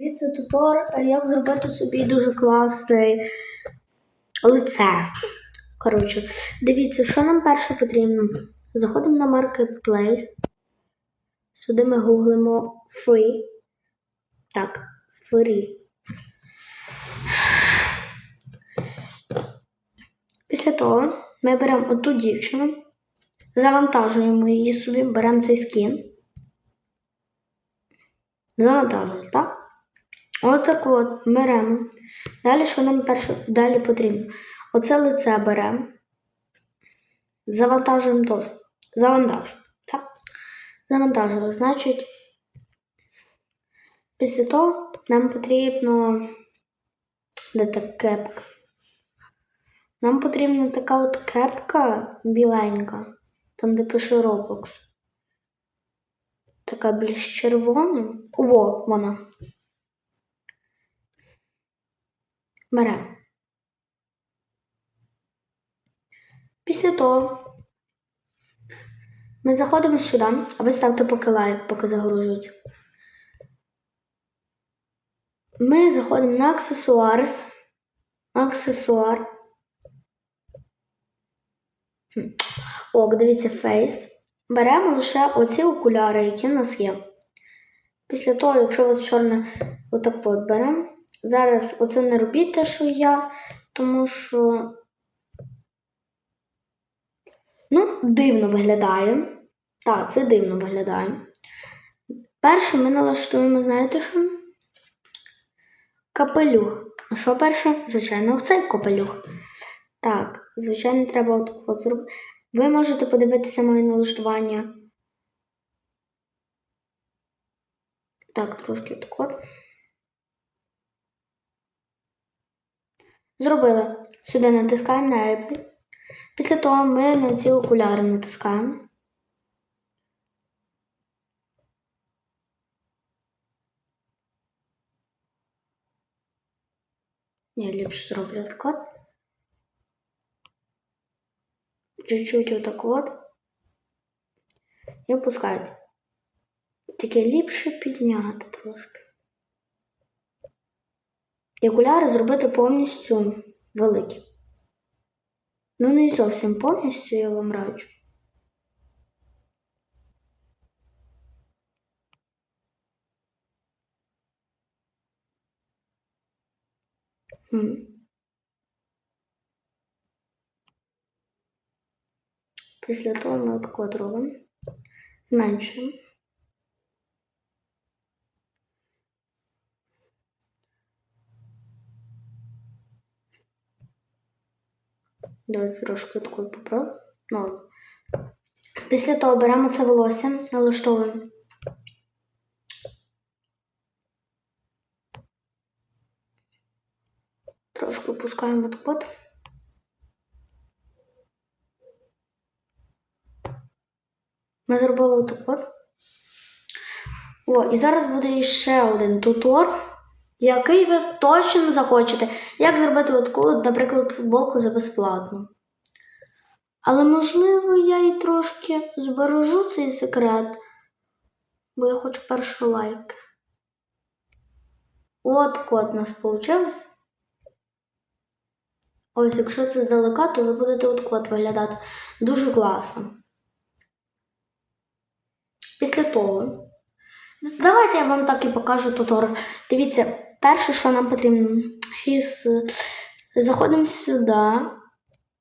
Дивіться тутор, як зробити собі дуже класне лице. Коротше, дивіться, що нам перше потрібно. Заходимо на Marketplace. Сюди ми гуглимо free. Так, free. Після того ми беремо оту дівчину, завантажуємо її собі, беремо цей скін. Завантажуємо, так? Отак от беремо. Далі що нам перше далі потрібно? Оце лице беремо. Завантажуємо теж. Завантажуємо. Так? Завантажили. Значить, після того нам потрібно. Де та кепка? Нам потрібна така от кепка біленька, там де пише Roblox. Така більш червона. О, вона. Беремо. Після того ми заходимо сюди, а ви ставте поки лайк, поки загружується. Ми заходимо на аксесуарс. Аксесуар. Ок, дивіться, фейс. Беремо лише оці окуляри, які в нас є. Після того, якщо у вас чорне, отак от беремо. Зараз оце не робіть те, що я, тому що. Ну, дивно виглядає. Так, це дивно виглядає. Перше ми налаштуємо, знаєте що? Капелюх. А що перше? Звичайно, оцей капелюх. Так, звичайно, треба от от зробити. Ви можете подивитися моє налаштування. Так, трошки так от. Зробили. Сюди натискаємо на Apple. Після того ми на ці окуляри натискаємо. Я ліпше зроблю так от. Чуть-чуть отак от. І опускайте. Тільки ліпше підняти трошки. І окуляри зробити повністю великі. Ну, не зовсім повністю я вам раджу. Після того ми от. Зменшуємо. Давайте трошки таку поправ. Норм. Після того беремо це волосся, налаштовуємо. Трошки опускаємо так. Ми зробили отак от. О, і зараз буде ще один тутор, який ви точно захочете. Як зробити таку, наприклад, футболку за безплатно. Але, можливо, я і трошки збережу цей секрет, бо я хочу перший лайк. От код у нас вийшло. Ось, якщо це здалека, то ви будете от код виглядати дуже класно. Після того, давайте я вам так і покажу тутор. Дивіться, перше, що нам потрібно, Хіс, заходимо сюди.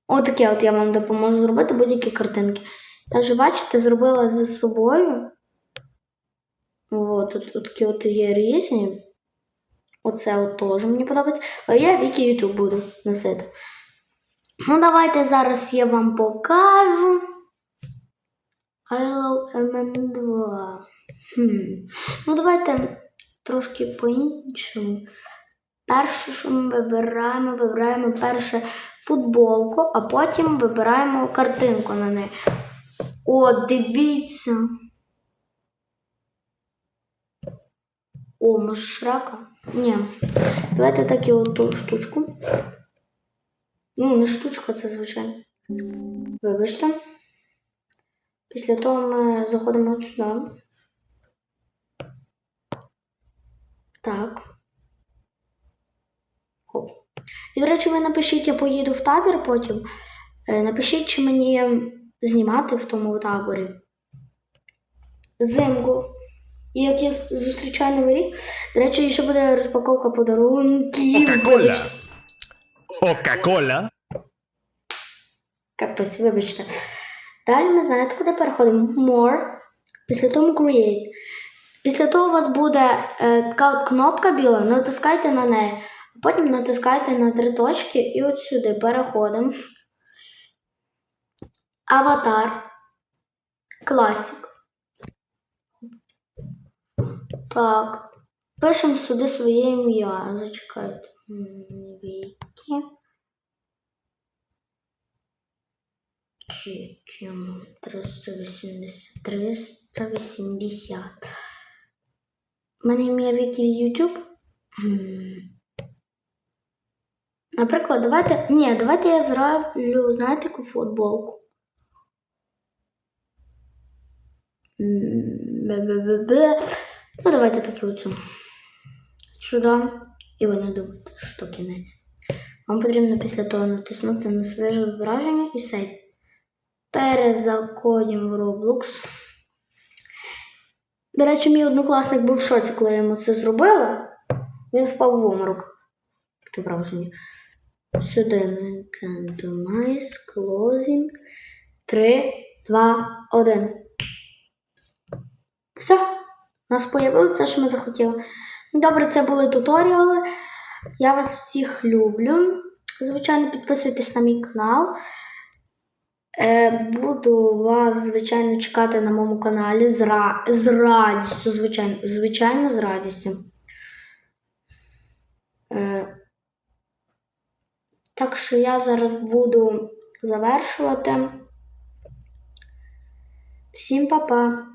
Отаке от я вам допоможу зробити будь-які картинки. Я вже, бачите, зробила за собою. От, тут, тут такі от є різні. Оце от теж мені подобається. Але я Вікі YouTube буду носити. Ну, давайте зараз я вам покажу. Hello MM2. Хм. Ну, давайте трошки по-іншому. Перше, що ми вибираємо, вибираємо перше футболку, а потім вибираємо картинку на неї. О, дивіться. О, може шрака? Ні. Давайте так і оту штучку. Ну, не штучка, це звичайно. Вибачте. Після того ми заходимо от сюди. Так. Хоп. І, до речі, ви напишіть, я поїду в табір потім. Е, Напишіть, чи мені знімати в тому таборі. Зимку. І як я зустрічаю новий рік. До речі, ще буде розпаковка подарунків. Вибачте. Coca-Cola. Капець, вибачте. Далі ми знаєте, куди переходимо? More. Після того Create. Після того у вас буде е, така от кнопка біла, натискайте на неї, а потім натискайте на три точки і от сюди переходимо. Аватар. Класик. Так. Пишемо сюди своє ім'я. Зачекайте. М, Вікі. Чи чому 380, 380. У мене ім'я Вікі в YouTube. Наприклад, давайте. Ні, давайте я зроблю, знаєте, яку футболку. Ну, давайте таку оцю. Сюди. І ви не думаєте, що кінець. Вам потрібно після того натиснути на свіже зображення і сейв. Перезаходимо в Roblox. До речі, мій однокласник був в шоці, коли я йому це зробила. Він впав в обморок. Таке враження. Сюди на Randomize, Closing. 3, 2, 1. Все. У нас появилось те, що ми захотіли. Добре, це були туторіали. Я вас всіх люблю. Звичайно, підписуйтесь на мій канал. Е, буду вас, звичайно, чекати на моєму каналі з, ра... з радістю, звичайно, звичайно, з радістю. Е, так що я зараз буду завершувати. Всім па-па!